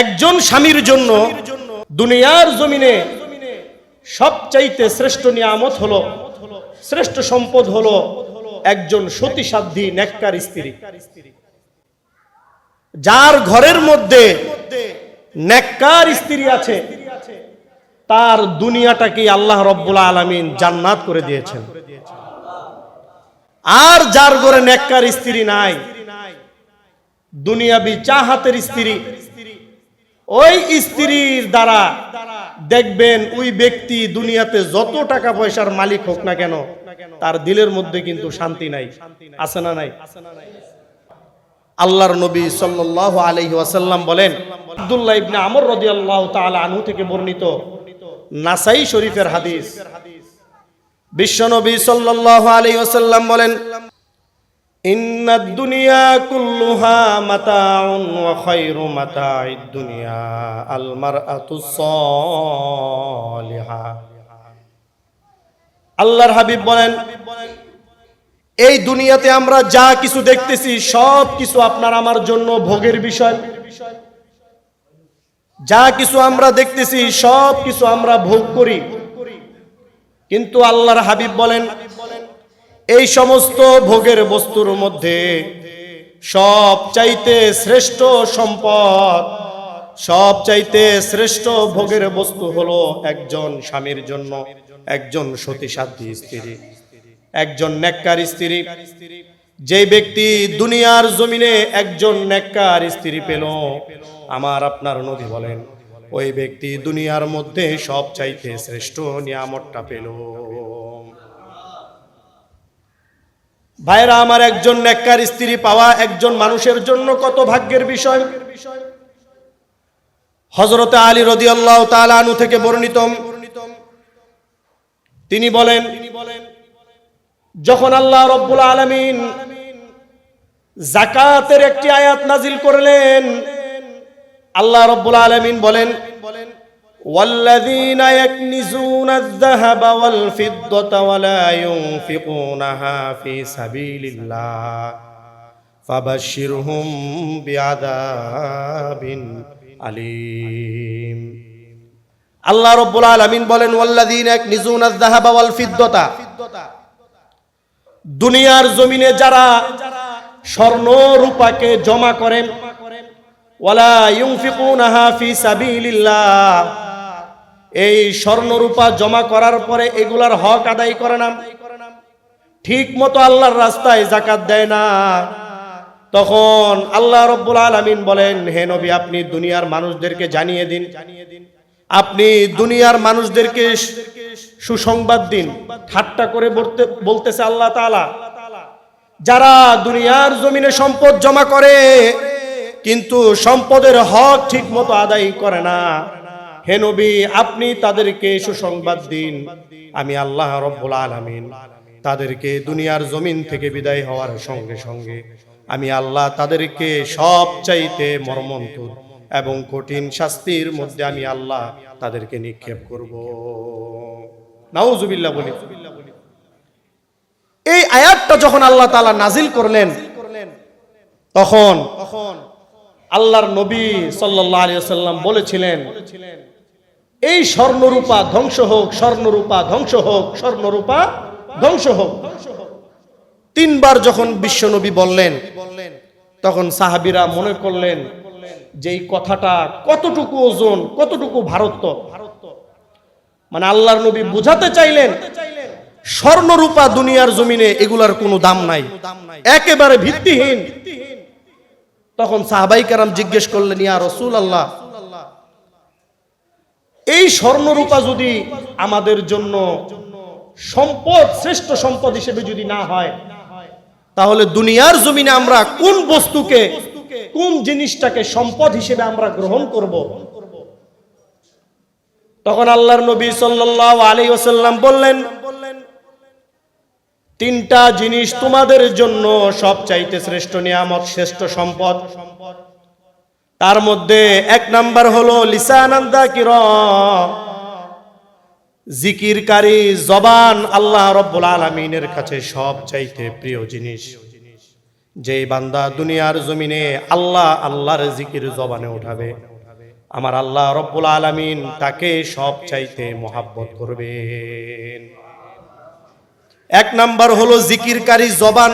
একজন স্বামীর জন্য দুনিয়ার জমিনে সবচাইতে শ্রেষ্ঠ নিয়ামত হলো, শ্রেষ্ঠ সম্পদ হলো একজন সতী সাধ্যী নেককার স্ত্রী। যার ঘরের মধ্যে নেককার স্ত্রী আছে, তার দুনিয়াটাকে আল্লাহ রব্বুল আলমিন জান্নাত করে দিয়েছেন। আর যার ঘরে নেককার স্ত্রী নাই, দুনিয়াবি চাহাতের স্ত্রী ওই স্ত্রীর দ্বারা দেখবেন ওই ব্যক্তি দুনিয়াতে যত টাকা পয়সার মালিক হোক না কেন, তার দিলের মধ্যে কিন্তু শান্তি নাই। আছে না নাই? আল্লাহর নবী সাল্লাল্লাহু আলাইহি ওয়াসাল্লাম বলেন, আব্দুল্লাহ ইবনে আমর রাদিয়াল্লাহু তাআলা আনহু থেকে বর্ণিত নাসাই শরীফের হাদিস। বিশ্বনবী সাল্লাল্লাহু আলাইহি ওয়াসাল্লাম বলেন মাতাউন ওয়া খায়রু মাতাইদ দুনিয়া আল মারআতু আল্লাহর হাবিব বলেন, এই দুনিয়াতে আমরা যা কিছু দেখতেছি, সব কিছু আপনার আমার জন্য ভোগের বিষয়। যা কিছু আমরা দেখতেছি, সব কিছু আমরা ভোগ করি। কিন্তু আল্লাহর হাবিব বলেন এই সমস্ত ভোগের বস্তুর মধ্যে সব চাইতে শ্রেষ্ঠ সম্পদ, সব চাইতে শ্রেষ্ঠ ভোগের বস্তু হলো একজন স্বামীর জন্য একজন সতী সাধ্যী স্ত্রী, একজন নেককার স্ত্রী। যে ব্যক্তি দুনিয়ার জমিনে একজন নেককার স্ত্রী পেল, আমার আপনার নদী বলেন, ওই ব্যক্তি দুনিয়ার মধ্যে সব চাইতে শ্রেষ্ঠ নিয়ামতটা পেল। ভাইরা, আমার একজন নেককার স্ত্রী পাওয়া একজন মানুষের জন্য কত ভাগ্যের বিষয়? হজরতে আলী রদি আল্লাহ তালানু থেকে বর্ণিত। তিনি বলেন, যখন আল্লাহ রব্বুল আলমিন জাকাতের একটি আয়াত নাজিল করলেন, আল্লাহ রব্বুল আলমিন বলেন والذين يكنزون الذهب والفضة ولا ينفقونها في سبيل الله فبشرهم بعذاب أليم আল্লাহ রব্বুল আলামিন বলেন ওয়াল্লাযীনা ইয়াকনিজুনা আয-যাহাবা ওয়াল ফিদ্দাতা দুনিয়ার জমিনে যারা স্বর্ণ রূপাকে জমা করেন ওয়ালা ইউনফিকুনাহা ফি সাবিলিল্লাহ এই স্বর্ণরূপা জমা করার পরে এগুলার হক আদায় করে না। ঠিক মতো আল্লাহর রাস্তায় জাকাত দেয় না। তখন আল্লাহ রব্বুল আলামিন বলেন, হে নবী, আপনি দুনিয়ার মানুষদেরকে জানিয়ে দিন। আপনি দুনিয়ার মানুষদেরকে সুসংবাদ দিন। ঠাট্টা করে বলতে, বলতেছে আল্লাহ তাআলা, যারা দুনিয়ার জমিনে সম্পদ জমা করে, কিন্তু সম্পদের হক ঠিক মতো আদায় করে না। হে নবী, আপনি তাদেরকে সুসংবাদ দিন। আমি আল্লাহ রব্বুল আলামিন তাদেরকে দুনিয়ার জমিন থেকে বিদায় হওয়ার সঙ্গে সঙ্গে আমি আল্লাহ তাদেরকে সব চাইতে মর্মন্তুর এবং কঠিন শাস্তির মধ্যে আমি আল্লাহ তাদেরকে নিক্ষেপ করব। নাউজুবিল্লাহ বলি। এই আয়াতটা যখন আল্লাহ তালা নাজিল করলেন তখন তখন আল্লাহর নবী সাল্লাল্লাহু আলাইহি ওয়াসাল্লাম বলেছিলেন এই স্বর্ণরূপা ধ্বংস হোক, স্বর্ণরূপা ধ্বংস হোক, স্বর্ণরূপা ধ্বংস হোক। তিনবার যখন বিশ্বনবী বললেন, তখন সাহাবীরা মনে করলেন যে এই কথাটা কতটুকু ওজন, কতটুকু ভারত্ব। মানে আল্লাহর নবী বুঝাতে চাইলেন, স্বর্ণরূপা দুনিয়ার জমিনে এগুলার কোনো দাম নাই, একেবারে ভিত্তিহীন। তখন সাহাবাই কারাম জিজ্ঞেস করলেন, ইয়া রসুল আল্লাহ এই স্বর্ণরূপা যদি আমাদের জন্য সম্পদ, শ্রেষ্ঠ সম্পদ হিসেবে যদি না হয়, তাহলে দুনিয়ার জমিনে আমরা কোন বস্তুকে, কোন জিনিসটাকে সম্পদ হিসেবে আমরা গ্রহণ করব? তখন আল্লাহর নবী সাল্লাল্লাহু আলাইহি ওয়াসাল্লাম বললেন, তিনটা জিনিস তোমাদের জন্য সব চাইতে শ্রেষ্ঠ নিয়ামত, শ্রেষ্ঠ সম্পদ। তার মধ্যে এক নাম্বার হলো লিসানান্দা কির জিকিরকারী জবান আল্লাহ রব্বুল আলমিনের কাছে সব চাইতে প্রিয় জিনিস। যে বান্দা দুনিয়ার জমিনে আল্লাহ আল্লাহর জিকির জবানে উঠাবে, আমার আল্লাহ রব্বুল আলামিন তাকে সব চাইতে মোহাব্বত করবেন। এক নাম্বার হলো জিকিরকারী জবান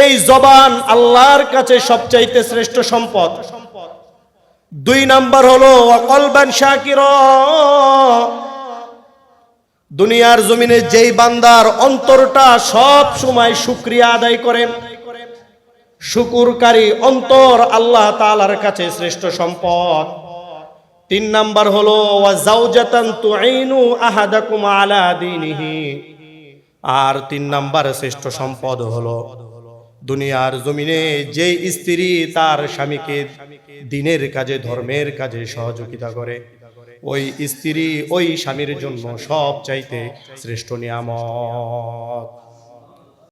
এই জবান আল্লাহর কাছে সবচাইতে শ্রেষ্ঠ সম্পদ। দুই নাম্বার হলো অকলবান শাকির। দুনিয়ার জমিনে যেই বান্দার অন্তরটা সব সময় শুক্রিয়া আদায় করে শুকুরকারী অন্তর আল্লাহ তালার কাছে শ্রেষ্ঠ সম্পদ। তিন নাম্বার হলো আলা দীনিহি। আর তিন নাম্বার শ্রেষ্ঠ সম্পদ হলো দুনিয়ার জমিনে যে স্ত্রী তার স্বামীকে দিনের কাজে, ধর্মের কাজে সহযোগিতা করে, ওই স্ত্রী ওই স্বামীর জন্য সব চাইতে শ্রেষ্ঠ নিয়ামত।